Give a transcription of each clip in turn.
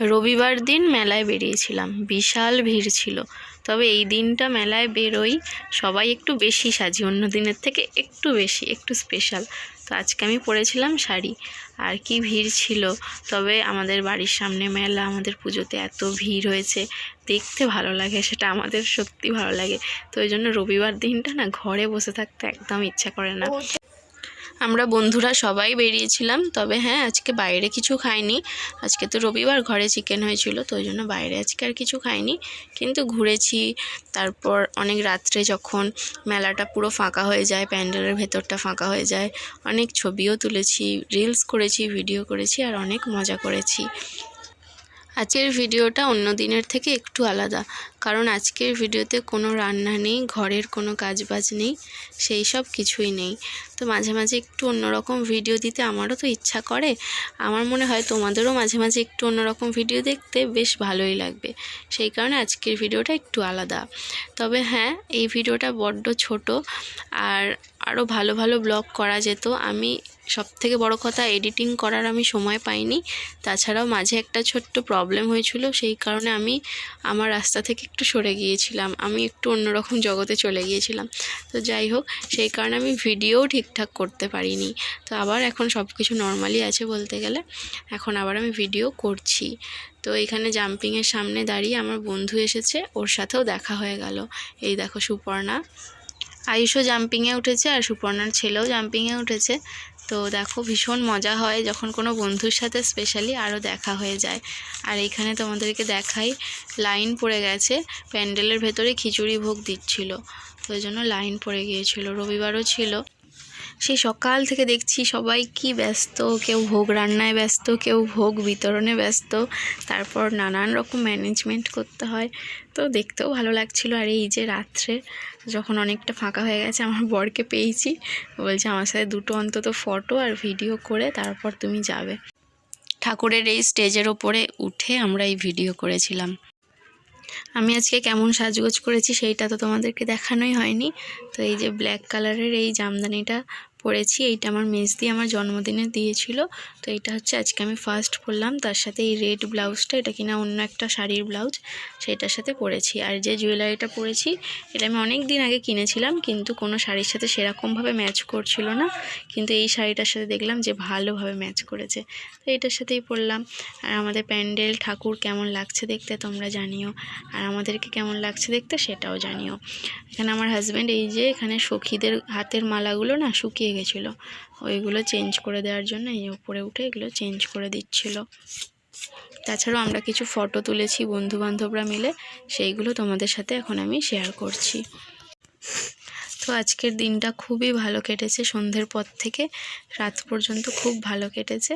রবিবার দিন মেলায় বেরিয়েছিলাম। বিশাল ভিড় ছিল। তবে এই দিনটা মেলায় বেরোই সবাই একটু বেশি সাজি, অন্য দিনের থেকে একটু বেশি, একটু স্পেশাল তো আজকে আমি পরেছিলাম শাড়ি। আর কি ভিড় ছিল। তবে আমাদের বাড়ির সামনে মেলা, আমাদের পুজোতে এত ভিড় হয়েছে। দেখতে ভালো লাগে, সেটা আমাদের সত্যি ভালো লাগে। তো ওই জন্য রবিবার দিনটা না ঘরে বসে থাকতে একদম ইচ্ছা করে না। আমরা বন্ধুরা সবাই বেরিয়েছিলাম, তবে হ্যাঁ আজকে বাইরে কিছু খাইনি। আজকে তো রবিবার ঘরে চিকেন হয়েছিল, তো ওই জন্য বাইরে আজকে আর কিছু খাইনি। কিন্তু ঘুরেছি, তারপর অনেক রাত্রে যখন মেলাটা পুরো ফাঁকা হয়ে যায়, প্যান্ডেলের ভেতরটা ফাঁকা হয়ে যায়, অনেক ছবিও তুলেছি রিলস করেছি ভিডিও করেছি, আর অনেক মজা করেছি। আজকের ভিডিওটা অন্য দিনের থেকে একটু আলাদা। কারণ আজকের ভিডিওতে কোনো রান্না নেই, ঘরের কোনো কাজবাজ নেই, সেই সব কিছুই নেই। তো মাঝে মাঝে একটু অন্যরকম ভিডিও দিতে আমারও তো ইচ্ছা করে। আমার মনে হয় তোমাদেরও মাঝে মাঝে একটু অন্যরকম ভিডিও দেখতে বেশ ভালোই লাগবে। সেই কারণে আজকের ভিডিওটা একটু আলাদা। তবে হ্যাঁ এই ভিডিওটা বড্ড ছোট। আর আরও ভালো ভালো ব্লগ করা যেত। আমি সব থেকে বড় কথা এডিটিং করার আমি সময় পাইনি। তাছাড়াও মাঝে একটা ছোট্ট প্রবলেম হয়েছিল, সেই কারণে আমি আমার রাস্তা থেকে একটু সরে গিয়েছিলাম। আমি একটু অন্যরকম জগতে চলে গিয়েছিলাম। তো যাই হোক, সেই কারণে আমি ভিডিওও ঠিকঠাক করতে পারিনি। তো আবার এখন সব কিছু নর্মালি আছে বলতে গেলে, এখন আবার আমি ভিডিও করছি। তো এখানে জাম্পিংয়ের সামনে দাঁড়িয়ে আমার বন্ধু এসেছে, ওর সাথেও দেখা হয়ে গেল। এই দেখো সুপর্ণা। আয়ুষও জাম্পিংয়ে উঠেছে আর সুপর্ণার ছেলেও জাম্পিংয়ে উঠেছে। তো দেখো ভীষণ মজা হয় যখন কোনো বন্ধুর সাথে স্পেশালি আরও দেখা হয়ে যায়। আর এখানে তোমাদেরকে দেখাই লাইন পড়ে গেছে, প্যান্ডেলের ভেতরে খিচুড়ি ভোগ দিচ্ছিল। তো ওই জন্য লাইন পড়ে গিয়েছিল, রবিবারও ছিল। সেই সকাল থেকে দেখছি সবাই কি ব্যস্ত, কেউ ভোগ রান্নায় ব্যস্ত, কেউ ভোগ বিতরণে ব্যস্ত, তারপর নানান রকম ম্যানেজমেন্ট করতে হয়। তো দেখতেও ভালো লাগছিল। আর এই যে রাত্রে যখন অনেকটা ফাঁকা হয়ে গেছে, আমার বরকে পেয়েছি। বলছে, আমার সাথে দুটো অন্তত ফটো আর ভিডিও করে, তারপর তুমি যাবে। ঠাকুরের এই স্টেজের ওপরে উঠে আমরা এই ভিডিও করেছিলাম। আমি আজকে কেমন সাজগোজ করেছি, সেইটা তো তোমাদেরকে দেখানোই হয়নি। তো এই যে ব্ল্যাক কালারের এই জামদানিটা পরেছি এইটা আমার মেজদি আমার জন্মদিনে দিয়েছিল। তো এটা হচ্ছে আজকে আমি ফার্স্ট পরলাম তার সাথে এই রেড ব্লাউজটা এটা কিনা অন্য একটা শাড়ির ব্লাউজ সেটার সাথে পরেছি আর যে জুয়েলারিটা পরেছি এটা আমি অনেক দিন আগে কিনেছিলাম, কিন্তু কোনো শাড়ির সাথে সেরকমভাবে ম্যাচ করছিল না। কিন্তু এই শাড়িটার সাথে দেখলাম যে ভালোভাবে ম্যাচ করেছে। তো এইটার সাথেই পরলাম আর আমাদের প্যান্ডেল, ঠাকুর কেমন লাগছে দেখতে তোমরা জানিও। আর আমাদেরকে কেমন লাগছে দেখতে সেটাও জানিও। এখানে আমার হাজব্যান্ড এই যে এখানে সখীদের হাতের মালাগুলো না শুকিয়ে গেছিল। ওইগুলো চেঞ্জ করে দেওয়ার জন্য এই উপরে উঠে এগুলো চেঞ্জ করে দিচ্ছিল। তাছাড়াও আমরা কিছু ফটো তুলেছি বন্ধু বান্ধবরা মিলে, সেইগুলো তোমাদের সাথে এখন আমি শেয়ার করছি। তো আজকের দিনটা খুবই ভালো কেটেছে। সন্ধ্যের পর থেকে রাত পর্যন্ত খুব ভালো কেটেছে।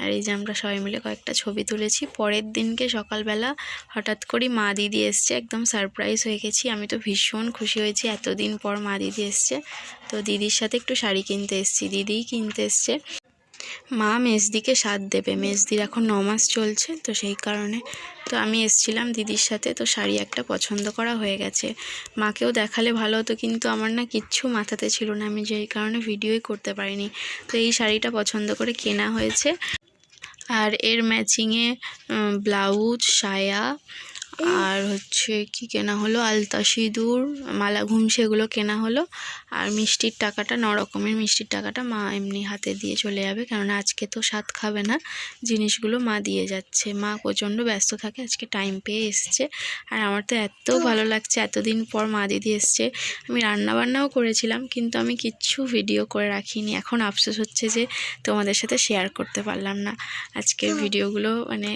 আর এই যে আমরা সবাই মিলে কয়েকটা ছবি তুলেছি। পরের দিনকে সকালবেলা হঠাৎ করে মা দিদি এসছে। একদম সারপ্রাইজ হয়ে গেছি। আমি তো ভীষণ খুশি হয়েছি এতদিন পর মা দিদি এসছে। তো দিদির সাথে একটু শাড়ি কিনতে এসছি। দিদিই কিনতে এসছে। মা মেজদিকে সাথ দেবে। মেজদির এখন ন মাস চলছে, তো সেই কারণে তো আমি এসছিলাম দিদির সাথে, তো শাড়ি একটা পছন্দ করা হয়ে গেছে। মাকেও দেখালে ভালো হতো, কিন্তু আমার না কিচ্ছু মাথাতে ছিল না, আমি যেই কারণে ভিডিওই করতে পারিনি। তো এই শাড়িটা পছন্দ করে কেনা হয়েছে। আর এর ম্যাচিংয়ে ব্লাউজ সায়া আর হচ্ছে কি কেনা হলো? আলতা সিঁদুর মালা ঘুম সেগুলো কেনা হলো। আর মিষ্টির টাকাটা ন রকমের মিষ্টির টাকাটা মা এমনি হাতে দিয়ে চলে যাবে। কারণ আজকে তো স্বাদ খাবে না। জিনিসগুলো মা দিয়ে যাচ্ছে। মা প্রচণ্ড ব্যস্ত থাকে। আজকে টাইম পেয়ে এসছে। আর আমার তো এত ভালো লাগছে। এতদিন পর মা দিদি এসছে। আমি রান্না বান্নাও করেছিলাম কিন্তু আমি কিচ্ছু ভিডিও করে রাখিনি। এখন আফসোস হচ্ছে যে তোমাদের সাথে শেয়ার করতে পারলাম না। আজকের ভিডিওগুলো মানে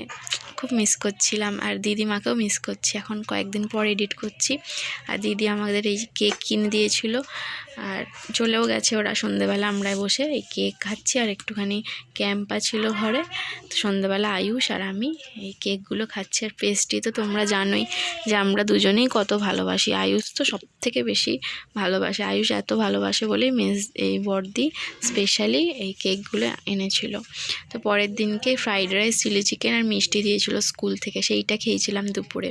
খুব মিস করছিলাম। আর দিদিমাকেও মিস করছি এখন কয়েকদিন পর এডিট করছি। আর দিদি আমাদের এই কেক কিনে দিয়েছিল। আর চলেও গেছে ওরা সন্ধেবেলা আমরা বসে, এই কেক খাচ্ছি আর একটুখানি ক্যাম্পা ছিল ঘরে। তো সন্ধেবেলা আয়ুষ আর আমি এই কেকগুলো খাচ্ছি আর পেস্ট্রি তো তোমরা জানোই যে আমরা দুজনেই কত ভালোবাসি। আয়ুষ তো সব থেকে বেশি ভালোবাসে। আয়ুষ এত ভালোবাসে বলেই মেজ এই বর্দি স্পেশালি এই কেকগুলো এনেছিল। তো পরের দিনকে ফ্রাইড রাইস চিলি চিকেন আর মিষ্টি দিয়েছিল স্কুল থেকে। সেইটা খেয়েছিলাম দুপুরে।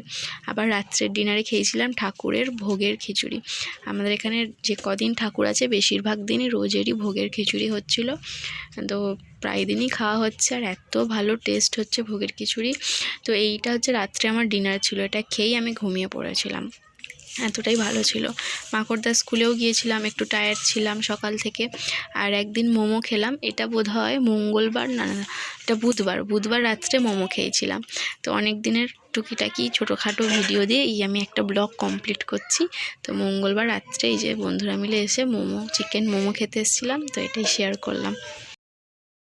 আবার রাত্রের ডিনারে খেয়েছিলাম ঠাকুরের ভোগের খিচুড়ি। আমাদের এখানে যে কদিন ঠাকুর আছে, বেশিরভাগ দিনই রোজেরই ভোগের খিচুড়ি হচ্ছিল। তো প্রায় দিনই খাওয়া হচ্ছে আর এত ভালো টেস্ট হচ্ছে ভোগের খিচুড়ি। তো এইটা হচ্ছে রাত্রে আমার ডিনার ছিল, এটা খেয়েই আমি ঘুমিয়ে পড়েছিলাম। এতটাই ভালো ছিল। মাকড়দা স্কুলেও গিয়েছিলাম, একটু টায়ার্ড ছিলাম সকাল থেকে। আর একদিন মোমো খেলাম, এটা বোধ হয় মঙ্গলবার না না এটা বুধবার বুধবার রাত্রে মোমো খেয়েছিলাম। তো অনেক দিনের টুকিটাকি ছোটোখাটো ভিডিও দিয়ে এই আমি একটা ব্লগ কমপ্লিট করছি। তো মঙ্গলবার রাত্রে এই যে বন্ধুরা মিলে এসে মোমো চিকেন মোমো খেতে এসেছিলাম, তো এটাই শেয়ার করলাম।